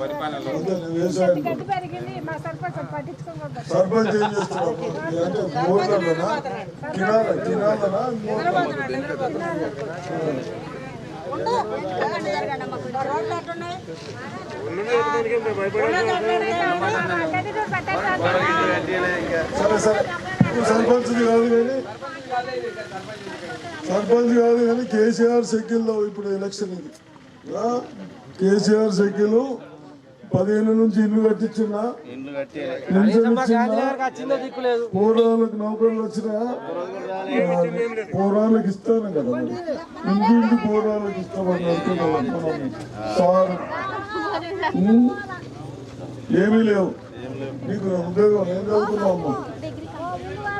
పరిపాలనలో. సర్పంచ్ ఏం చేస్తున్నావు సరే సరే. సర్పంచ్ కాదు కానీ సర్పంచ్ కాదు కానీ కేసీఆర్ సైకిల్లో ఇప్పుడు ఎలక్షన్ ఇది. ఆ? కేసీఆర్ సైకిల్ పదిహేను నుంచి ఇల్లు కట్టించినా పెన్షన్ ఇచ్చినా పూర్వాలకు నౌకర్లు వచ్చినా. పూర్వాలకు ఇస్తాను కదా ఇంటింటి పూర్వాలకు ఇస్తామని అంటున్నాం మనం సార్ ఏమీ లేవు. నీకు ఉద్యోగం ఏం చదువుతున్నావు అమ్మా?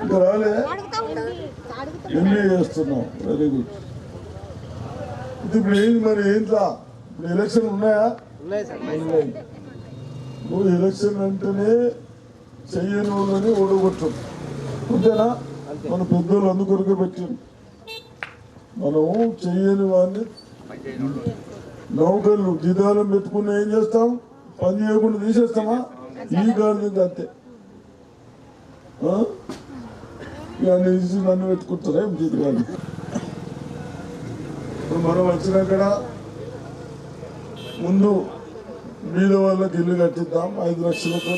ఇంకా రాలే? ఎంబీఏ చేస్తున్నావు. వెరీ గుడ్ ఇది ఇప్పుడు ఏంది మరి? ఏంట్లా ఇప్పుడు ఎలక్షన్ ఉన్నాయా? ఉన్నాయి. నువ్వు ఎలక్షన్ అంటేనే చెయ్యని వాళ్ళని ఓడగొట్టం అంతేనా మన పెద్దోళ్ళు అందుకొరకే పెట్టింది మనము చెయ్యని వాడిని నౌకర్లు జిదాలం పెట్టుకుని ఏం చేస్తాం? పని చేయకుండా తీసేస్తామా? ఈ గాడి అంతే. అన్ని తీసి నన్ను పెట్టుకుంటారా ఏం ఇప్పుడు మనం వచ్చినాకడ ముందు మీరు వాళ్ళకి ఇల్లు కట్టిద్దాం ఐదు లక్షలతో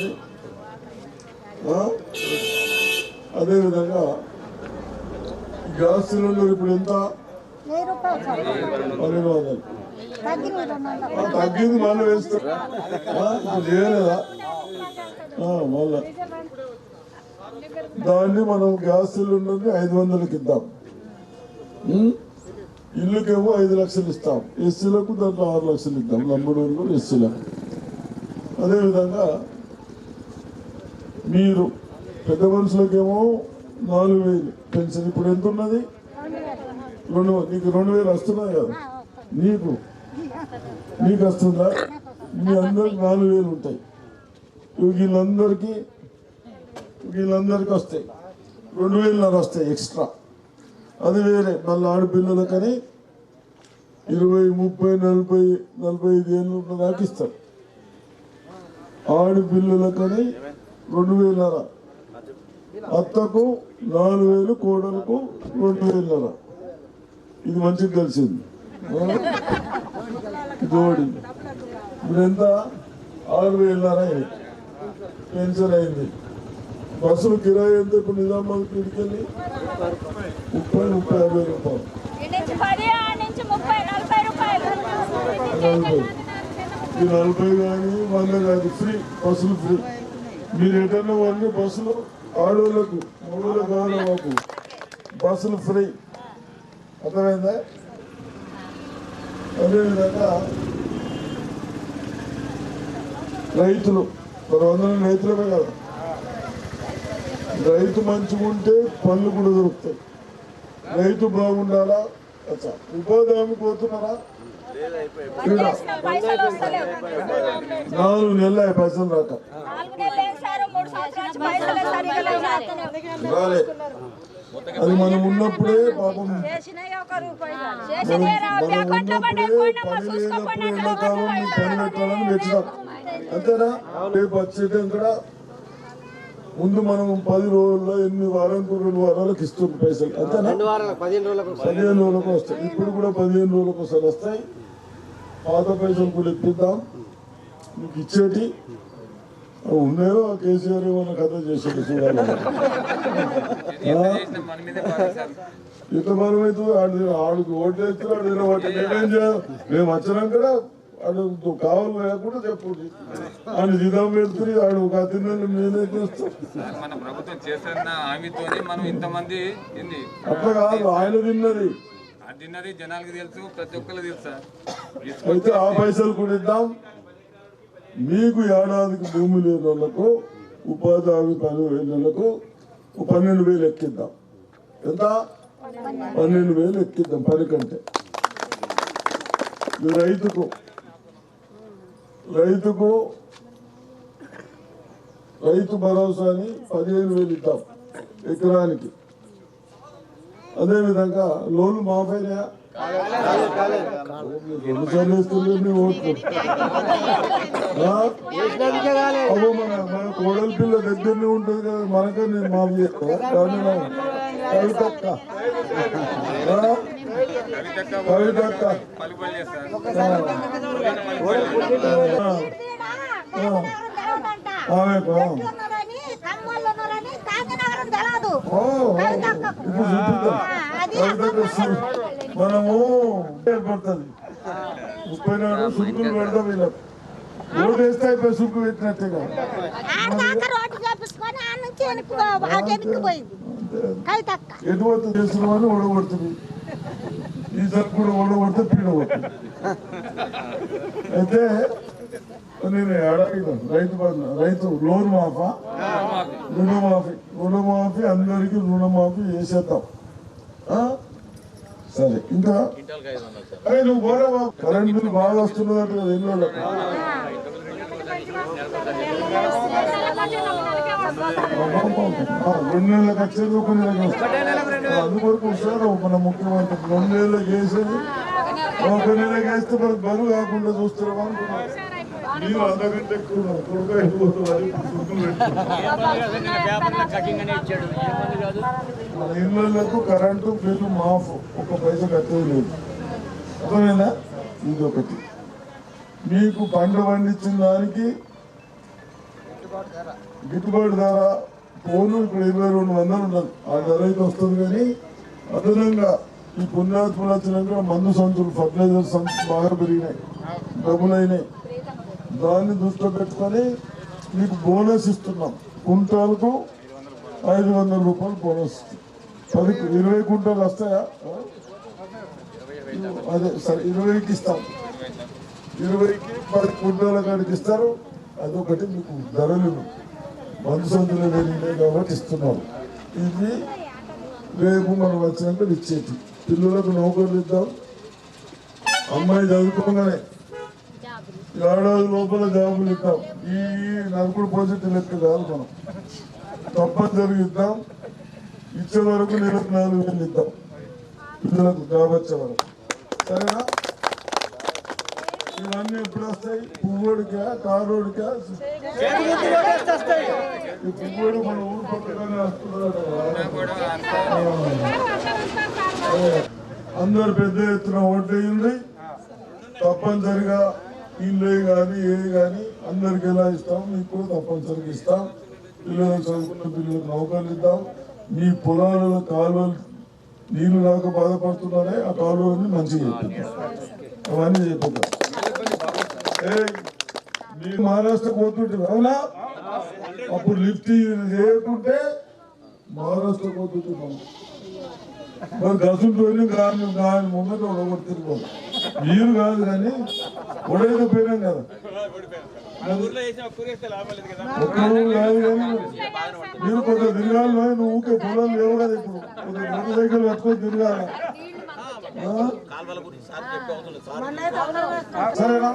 అదేవిధంగా గ్యాస్ సిలిండర్ ఇప్పుడు ఎంత? పన్నెండు వందలు. తగ్గింది మళ్ళీ వేస్తారు ఆ, ఇప్పుడు చేయలేదా? మళ్ళా. దాన్ని మనం గ్యాస్ సిలిండర్ని ఐదు వందలకి ఇద్దాం. ఇల్లుకేమో ఐదు లక్షలు ఇస్తాం. ఎస్సీలకు దాంట్లో ఆరు లక్షలు ఇద్దాం. లంబడోళ్ళు ఎస్సీలకు. అదేవిధంగా మీరు పెద్ద మనుషులకేమో నాలుగు వేలు. పెన్షన్ ఇప్పుడు ఎంత ఉన్నది రెండు నీకు రెండు వేలు వస్తున్నాయి? కదా నీకు? నీకు వస్తుందా? మీ అందరికి నాలుగు వేలు ఉంటాయి. వీళ్ళందరికీ వీళ్ళందరికీ వస్తాయి. రెండు వేలున్నర వస్తాయి ఎక్స్ట్రా. అది వేరే. మళ్ళీ ఆడపిల్లలకని ఇరవై ముప్పై నలభై నలభై ఐదు ఏళ్ళు ఉన్న దాకా ఇస్తారు. ఆడపిల్లలకని రెండు వేలర. అత్తకు నాలుగు వేలు కోడలకు రెండు వేలర. ఇది మంచిగా కలిసింది. జోడి. ఇప్పుడు ఎంత? ఆరు వేలర పెన్షన్ అయింది. బస్సులు కిరాయి ఎంత? ఇప్పుడు నిజామాబాద్ ఇడికెళ్ళి ముప్పై ముప్పై యాభై రూపాయలు నుంచి పది ఆ నుంచి ముప్పై నలభై రూపాయలు నలభై ఈ నలభై కానీ వంద కాదు ఫ్రీ బస్సులు ఫ్రీ మీరు ఎటన్నా వండి బస్సులు ఆడోళ్ళకు మూడు కావాలి మాకు బస్సులు ఫ్రీ అర్థమైందా? అదేవిధంగా రైతులు మరి వందల రైతులమే కదా? రైతు మంచిగా ఉంటే పళ్ళు కూడా దొరుకుతాయి. రైతు బాగుండాలా? అచ్చా. ఉపాధి హామీ పోతున్నారా నాలుగు నెలలు పైసలు రాక. అది మనం ఉన్నప్పుడే పాపం. మనం ఉన్నప్పుడే పని లేనప్పుడు ఎండాకాలం. పని పెట్టాలని పెట్టినాం అంతేనా రేపు వచ్చేటం కూడా ముందు మనం పది రోజుల్లో ఎన్ని వారానికి రెండు వారాలకు ఇస్తుంది పైసలు. అంతేనా? పదిహేను రోజులకు వస్తాయి. ఇప్పుడు కూడా పదిహేను రోజులకు వస్తాయి. పాత పైసలు కూడా ఇప్పిద్దాం మీకు ఇచ్చేటి. ఉన్నాయో ఆ కేసీఆర్ ఏమన్నా కథ చేసేది చూడాలి. చేసిన మన మీదే పారేశారు. ఇంత మనం అయితే ఆడు ఆడికి ఓట్లు వేస్తే ఆడు నిలబట్టి మేమేం చేయాలి? మేము వచ్చినాం కూడా ఆడు కావాలి లేకుండా చెప్పండి ఆయన జీతం పెడుతుంది ఆడు ఒక తిన్నలు నేనే చేస్తాం. అట్లా కాదు ఆయన తిన్నది. తిన్నది జనాలకు తెలుసు ప్రతి ఒక్కరు తెలుసు అయితే ఆ పైసలు కూడా ఇద్దాం. మీకు ఏడాదికి భూమి లేని వాళ్ళకు ఉపాధి హామీ పని వాళ్ళకు పన్నెండు వేలు ఎక్కిద్దాం. ఎంత? పన్నెండు వేలు ఎక్కిద్దాం పని కంటే. రైతుకు రైతుకు రైతు భరోసా అని పదిహేను వేలు ఇద్దాం ఎకరానికి. అదేవిధంగా లోన్లు మాఫైనా రెండు సార్లు? అబ్బో మన మన కోడలి పిల్ల దగ్గరనే ఉంటుంది కదా మనకే నేను మాఫీ చేస్తా కానీ కవితక్క? కవితక్క. పలుకుబడి మనము ఏర్పడుతుంది ముప్పై నాలుగు సుంకులు పెడతాం వీళ్ళకి రోడ్డు వేస్తే అయిపోయి సుంకు పెట్టినట్టుగా ఆడదాకా రోడ్డు చేపించుకొని ఎటువంటి చేసిన వాళ్ళు ఓడగొడుతుంది ఈసారి కూడా ఓడగొడితే పీడగొడుతుంది అయితే నేను అడిగిన రైతు రైతు లోన్ మాఫా రుణ మాఫీ రుణమాఫీ అందరికీ రుణమాఫీ చేసేద్దాం. సరే ఇంకా అరే నువ్వు పోరా బాబు. కరెంట్ బిల్ బాగా వస్తున్నదట కదా ఎన్నో రెండు నెలలకు వచ్చేది ఒక నెలకు వస్తుంది అందుకొరకు వస్తారు మన ముఖ్యమంత్రి. రెండు నెలలకు వేసేది ఒక నెలకు వేస్తే మనకు బరువు కాకుండా చూస్తున్నాం అనుకున్నాం. మీరు అంతకంటే కొడుకు ఇళ్ళకు కరెంటు బిల్లు మాఫ్. ఒక పైస కట్టేది లేదు. అర్థమైందా? ఇది ఒకటి. మీకు పంట పండించిన దానికి గిట్టుబాటు ధర. ఫోన్ ఇప్పుడు ఇరవై రెండు వందలు ఉన్నది. ఆ ధర అయితే వస్తుంది కానీ అదనంగా ఈ పుణ్యాత్మలు వచ్చినాక మందు సంచులు ఫర్టిలైజర్ సంచులు బాగా పెరిగినాయి. డబ్బులు అయినాయి దాన్ని దృష్టిలో పెట్టుకొని మీకు బోనస్ ఇస్తున్నాం. కుంటాలకు ఐదు వందల రూపాయలు బోనస్. పది ఇరవై కుంటాలు వస్తాయా? అదే సరే ఇరవైకి ఇస్తాం. ఇరవైకి పది కుంటాల కాడికి ఇస్తారు. అదొకటి మీకు ధరలు. మందు సందులో కాబట్టి ఇస్తున్నారు. ఇది రేపు మనం వచ్చినాక ఇచ్చేది. పిల్లలకు నౌకర్లు ఇద్దాం. అమ్మాయి చదువుకోగానే ఏడాది లోపల జాబులు ఇద్దాం. ఈ నలుగురు ప్రాజెక్టు లెక్క కాదు మనం. తప్పనిసరి ఇద్దాం. ఇచ్చే వరకు నెలకు నాలుగు వేలు ఇద్దాం. పిల్లలకు జాబ్ వచ్చే వరకు. సరేనా? ఇవన్నీ ఎప్పుడు వస్తాయి? పువ్వుడికా కారోడికా? ఈ పువ్వుడు మన ఊరు పక్కనే వస్తున్నాడు. అందరు పెద్ద ఎత్తున ఓటు వేయండి. తప్పనిసరిగా ఇల్లు కానీ ఏది కానీ అందరికి ఎలా ఇస్తాం? మీకు కూడా తప్పనిసరిగా ఇస్తాం. పిల్లలకు చదువుకున్న పిల్లలకు నౌకర్లు ఇద్దాం. మీ పొలాలలో కాలువలు నీళ్ళు రాక బాధపడుతున్నారే ఆ కాలువని మంచిగా అవన్నీ చెప్పిద్దాం ఏ మీరు మహారాష్ట్ర పోతుంటారు అవునా? అప్పుడు లిఫ్ట్ చేయకుంటే మహారాష్ట్ర పోతుంటున్నాం మరి గసుంటు కానీ కానీ గాని ఒకటి తిరుగుతాం. మీరు కాదు కానీ ఒక్క ఊరు కాదు. మీరు కొంత తిరగాలి నువ్వు ఊకే పొలం లేవు కదా ఇప్పుడు. కొంత మోటార్ సైకిల్ పట్టుకొని తిరగాలి. ఆ? సరేనా?